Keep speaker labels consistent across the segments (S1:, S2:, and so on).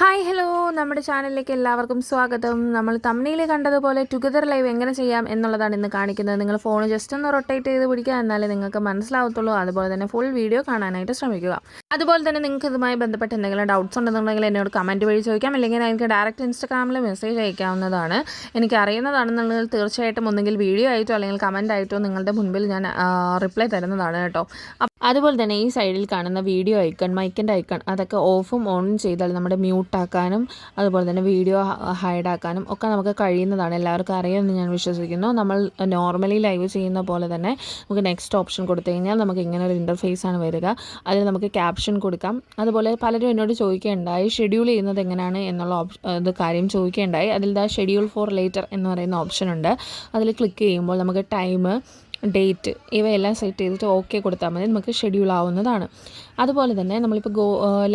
S1: Hi hello. നമ്മുടെ ചാനലിലേക്ക് എല്ലാവർക്കും സ്വാഗതം. നമ്മൾ തമിഴിൽ കണ്ടതുപോലെ ടുഗദർ ലൈവ് എങ്ങനെ ചെയ്യാം എന്നുള്ളതാണ് ഇന്ന് കാണിക്കുന്നത്. നിങ്ങൾ ഫോൺ ജസ്റ്റ് ഒന്ന് റൊട്ടേറ്റ് ചെയ്ത് പിടിക്കുക എന്നാലേ നിങ്ങൾക്ക് മനസ്സിലാവത്തുള്ളൂ. അതുപോലെ തന്നെ ഫുൾ വീഡിയോ കാണാനായിട്ട് ശ്രമിക്കുക. അതുപോലെ തന്നെ നിങ്ങൾക്ക് ഇതുമായി ബന്ധപ്പെട്ട് എന്തെങ്കിലും ഡൗട്ട്സ് ഉണ്ടെന്നുണ്ടെങ്കിൽ എന്നോട് കമന്റ് വഴി ചോദിക്കാം. അല്ലെങ്കിൽ എനിക്ക് ഡയറക്റ്റ് ഇൻസ്റ്റാഗ്രാമിൽ മെസ്സേജ് അയക്കാവുന്നതാണ്. എനിക്ക് അറിയുന്നതാണെന്നുണ്ടെങ്കിൽ തീർച്ചയായിട്ടും ഒന്നെങ്കിൽ വീഡിയോ ആയിട്ടോ അല്ലെങ്കിൽ കമന്റ് ആയിട്ടോ നിങ്ങളുടെ മുൻപിൽ ഞാൻ റിപ്ലൈ തരുന്നതാണ് കേട്ടോ. അതുപോലെ തന്നെ ഈ സൈഡിൽ കാണുന്ന വീഡിയോ ഐക്കൺ മൈക്കിന്റെ ഐക്കൺ അതൊക്കെ ഓഫും ഓണും ചെയ്താൽ നമ്മുടെ മ്യൂട്ടാക്കാനും അതുപോലെ തന്നെ വീഡിയോ ഹൈഡാക്കാനും ഒക്കെ നമുക്ക് കഴിയുന്നതാണ്. എല്ലാവർക്കും അറിയാമെന്ന് ഞാൻ വിശ്വസിക്കുന്നു. നമ്മൾ നോർമലി ലൈവ് ചെയ്യുന്ന പോലെ തന്നെ നമുക്ക് നെക്സ്റ്റ് ഓപ്ഷൻ കൊടുത്തു കഴിഞ്ഞാൽ നമുക്ക് ഇങ്ങനെ ഒരു ഇന്റർഫേസ് ആണ് വരിക. അതിൽ നമുക്ക് ക്യാപ്ഷൻ കൊടുക്കാം. അതുപോലെ പലരും എന്നോട് ചോദിക്കുകയുണ്ടായി ഷെഡ്യൂൾ ചെയ്യുന്നത് എങ്ങനെയാണ്? എന്നുള്ള ഓപ്ഷൻ ഇത് കാര്യം ചോദിക്കുകയുണ്ടായി അതിൽ ദാ ഷെഡ്യൂൾ ഫോർ ലേറ്റർ എന്ന് പറയുന്ന ഓപ്ഷൻ ഉണ്ട്. അതിൽ ക്ലിക്ക് ചെയ്യുമ്പോൾ നമുക്ക് ടൈം ഡേറ്റ് ഇവയെല്ലാം സെറ്റ് ചെയ്തിട്ട് ഓക്കെ കൊടുത്താൽ മതി. നമുക്ക് ഷെഡ്യൂൾ ആവുന്നതാണ്. അതുപോലെ തന്നെ നമ്മളിപ്പോൾ ഗോ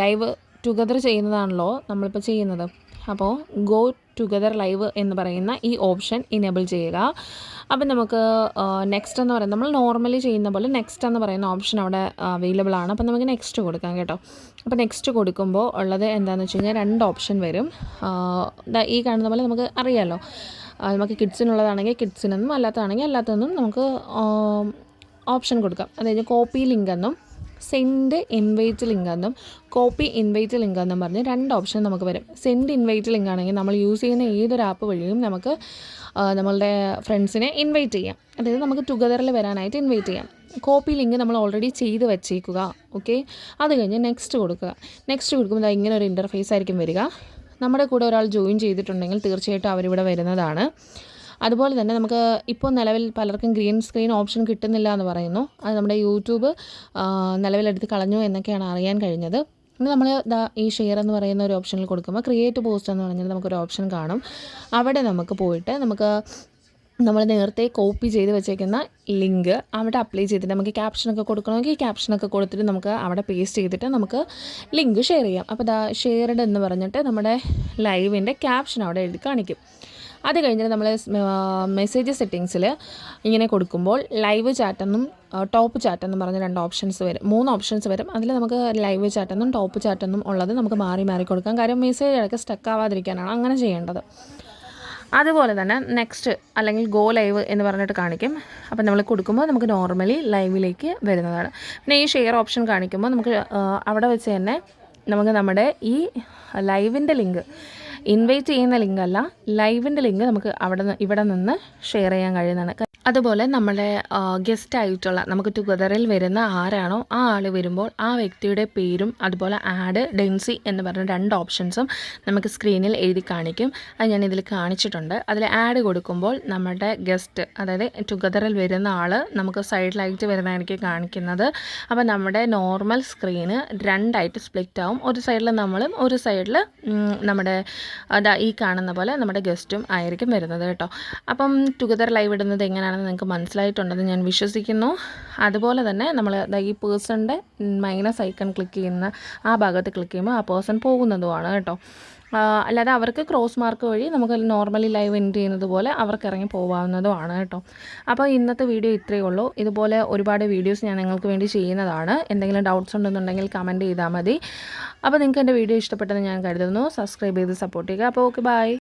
S1: ലൈവ് ടുഗദർ ചെയ്യുന്നതാണല്ലോ നമ്മളിപ്പോൾ ചെയ്യുന്നത്. അപ്പോൾ ഗോ ടുഗദർ ലൈവ് എന്ന് പറയുന്ന ഈ ഓപ്ഷൻ ഇനേബിൾ ചെയ്യുക. അപ്പം നമുക്ക് നെക്സ്റ്റ് എന്ന് പറയുന്നത് നമ്മൾ നോർമലി ചെയ്യുന്ന പോലെ നെക്സ്റ്റ് എന്ന് പറയുന്ന ഓപ്ഷൻ അവിടെ അവൈലബിൾ ആണ്. അപ്പം നമുക്ക് നെക്സ്റ്റ് കൊടുക്കാം കേട്ടോ. അപ്പോൾ നെക്സ്റ്റ് കൊടുക്കുമ്പോൾ ഉള്ളത് എന്താണെന്ന് വെച്ച് കഴിഞ്ഞാൽ രണ്ട് ഓപ്ഷൻ വരും. ഈ കാണുന്ന പോലെ നമുക്ക് അറിയാമല്ലോ നമുക്ക് കിഡ്സിനുള്ളതാണെങ്കിൽ കിഡ്സിനെന്നും അല്ലാത്തതാണെങ്കിൽ അല്ലാത്തതെന്നും നമുക്ക് ഓപ്ഷൻ കൊടുക്കാം. അതായത് കോപ്പി ലിങ്ക് എന്നും സെൻഡ് ഇൻവൈറ്റ് ലിങ്ക് എന്നും കോപ്പി ഇൻവൈറ്റ് ലിങ്ക് എന്നും പറഞ്ഞ് രണ്ട് ഓപ്ഷൻ നമുക്ക് വരും. സെൻഡ് ഇൻവൈറ്റ് ലിങ്ക് ആണെങ്കിൽ നമ്മൾ യൂസ് ചെയ്യുന്ന ഏതൊരു ആപ്പ് വഴിയും നമുക്ക് നമ്മളുടെ ഫ്രണ്ട്സിനെ ഇൻവൈറ്റ് ചെയ്യാം. അതായത് നമുക്ക് ടുഗദറിൽ വരാനായിട്ട് ഇൻവൈറ്റ് ചെയ്യാം. കോപ്പി ലിങ്ക് നമ്മൾ ഓൾറെഡി ചെയ്ത് വെച്ചേക്കുക. ഓക്കെ അത് കഴിഞ്ഞ് നെക്സ്റ്റ് കൊടുക്കുക. നെക്സ്റ്റ് കൊടുക്കുമ്പോൾ ഇങ്ങനെ ഒരു ഇന്റർഫേസ് ആയിരിക്കും വരിക. നമ്മുടെ കൂടെ ഒരാൾ ജോയിൻ ചെയ്തിട്ടുണ്ടെങ്കിൽ തീർച്ചയായിട്ടും അവരിവിടെ വരുന്നതാണ്. അതുപോലെ തന്നെ നമുക്ക് ഇപ്പോൾ നിലവിൽ പലർക്കും ഗ്രീൻ സ്ക്രീൻ ഓപ്ഷൻ കിട്ടുന്നില്ല എന്ന് പറയുന്നു. അത് നമ്മുടെ യൂട്യൂബ് നിലവിലെടുത്ത് കളഞ്ഞു എന്നൊക്കെയാണ് അറിയാൻ കഴിഞ്ഞത്. ഇനി നമ്മൾ ദാ ഈ ഷെയർ എന്ന് പറയുന്ന ഒരു ഓപ്ഷനിൽ കൊടുക്കുമ്പോൾ ക്രിയേറ്റ് പോസ്റ്റ് എന്ന് പറഞ്ഞാൽ നമുക്കൊരു ഓപ്ഷൻ കാണും. അവിടെ നമുക്ക് പോയിട്ട് നമുക്ക് നമ്മൾ നേരത്തെ കോപ്പി ചെയ്ത് വെച്ചേക്കുന്ന ലിങ്ക് അവിടെ അപ്ലൈ ചെയ്തിട്ട് നമുക്ക് ക്യാപ്ഷനൊക്കെ കൊടുക്കണമെങ്കിൽ ക്യാപ്ഷനൊക്കെ കൊടുത്തിട്ട് നമുക്ക് അവിടെ പേസ്റ്റ് ചെയ്തിട്ട് നമുക്ക് ലിങ്ക് ഷെയർ ചെയ്യാം. അപ്പോൾ ദാ ഷെയർഡ് എന്ന് പറഞ്ഞിട്ട് നമ്മുടെ ലൈവിന്റെ ക്യാപ്ഷൻ അവിടെ എഴുതി കാണിക്കും. അത് കഴിഞ്ഞിട്ട് നമ്മൾ മെസ്സേജ് സെറ്റിങ്സിൽ ഇങ്ങനെ കൊടുക്കുമ്പോൾ ലൈവ് ചാറ്റെന്നും ടോപ്പ് ചാറ്റെന്നും പറഞ്ഞ രണ്ട് ഓപ്ഷൻസ് വരും. മൂന്ന് ഓപ്ഷൻസ് വരും. അതിൽ നമുക്ക് ലൈവ് ചാറ്റെന്നും ടോപ്പ് ചാറ്റെന്നും ഉള്ളത് നമുക്ക് മാറി മാറി കൊടുക്കാം. കാര്യം മെസ്സേജ് ഇടയ്ക്ക് സ്റ്റക്ക് ആവാതിരിക്കാനാണ് അങ്ങനെ ചെയ്യേണ്ടത്. അതുപോലെ തന്നെ നെക്സ്റ്റ് അല്ലെങ്കിൽ ഗോ ലൈവ് എന്ന് പറഞ്ഞിട്ട് കാണിക്കും. അപ്പം നമ്മൾ കൊടുക്കുമ്പോൾ നമുക്ക് നോർമലി ലൈവിലേക്ക് വരുന്നതാണ്. പിന്നെ ഈ ഷെയർ ഓപ്ഷൻ കാണിക്കുമ്പോൾ നമുക്ക് അവിടെ വെച്ച് തന്നെ നമുക്ക് നമ്മുടെ ഈ ലൈവിന്റെ ലിങ്ക് ഇൻവൈറ്റ് ചെയ്യുന്ന ലിങ്ക് അല്ല ലൈവിന്റെ ലിങ്ക് നമുക്ക് അവിടെ ഇവിടെ നിന്ന് ഷെയർ ചെയ്യാൻ കഴിയുന്നതാണ്. അതുപോലെ നമ്മുടെ ഗസ്റ്റ് ആയിട്ടുള്ള നമുക്ക് ടുഗദറിൽ വരുന്ന ആരാണോ ആ ആൾ വരുമ്പോൾ ആ വ്യക്തിയുടെ പേരും അതുപോലെ ആഡ് ഡെൻസി എന്ന് പറഞ്ഞ രണ്ട് ഓപ്ഷൻസും നമുക്ക് സ്ക്രീനിൽ എഴുതി കാണിക്കും. അത് ഞാൻ ഇതിൽ കാണിച്ചിട്ടുണ്ട്. അതിൽ ആഡ് കൊടുക്കുമ്പോൾ നമ്മുടെ ഗസ്റ്റ് അതായത് ടുഗദറിൽ വരുന്ന ആൾ നമുക്ക് സൈഡിലായിട്ട് വരുന്നതായിരിക്കും കാണിക്കുന്നത്. അപ്പോൾ നമ്മുടെ നോർമൽ സ്ക്രീന് രണ്ടായിട്ട് സ്പ്ലിറ്റ് ആവും. ഒരു സൈഡിൽ നമ്മളും ഒരു സൈഡിൽ നമ്മുടെ ഈ കാണുന്ന പോലെ നമ്മുടെ ഗസ്റ്റും ആയിരിക്കും വരുന്നത് കേട്ടോ. അപ്പം ടുഗദർ ലൈവ് ഇടുന്നത് എങ്ങനെയാണ് എന്താണെന്ന് നിങ്ങൾക്ക് മനസ്സിലായിട്ടുണ്ടെന്ന് ഞാൻ വിശ്വസിക്കുന്നു. അതുപോലെ തന്നെ നമ്മൾ ഈ പേഴ്സണിന്റെ മൈനസ് ഐക്കൺ ക്ലിക്ക് ചെയ്യുന്ന ആ ഭാഗത്ത് ക്ലിക്ക് ചെയ്യുമ്പോൾ ആ പേഴ്സൺ പോകുന്നതുമാണ് കേട്ടോ. അല്ലാതെ അവർക്ക് ക്രോസ് മാർക്ക് വഴി നമുക്ക് നോർമലി ലൈവ് എൻഡ് ചെയ്യുന്നത് പോലെ അവർക്ക് ഇറങ്ങി പോകാവുന്നതുമാണ് കേട്ടോ. അപ്പോൾ ഇന്നത്തെ വീഡിയോ ഇത്രയേ ഉള്ളൂ. ഇതുപോലെ ഒരുപാട് വീഡിയോസ് ഞാൻ നിങ്ങൾക്ക് വേണ്ടി ചെയ്യുന്നതാണ്. എന്തെങ്കിലും ഡൗട്ട്സ് ഉണ്ടെന്നുണ്ടെങ്കിൽ കമന്റ് ചെയ്താൽ മതി. അപ്പോൾ നിങ്ങൾക്ക് എന്റെ വീഡിയോ ഇഷ്ടപ്പെട്ടെന്ന് ഞാൻ കരുതുന്നു. സബ്സ്ക്രൈബ് ചെയ്ത് സപ്പോർട്ട് ചെയ്യുക. അപ്പോൾ ഓക്കെ ബൈ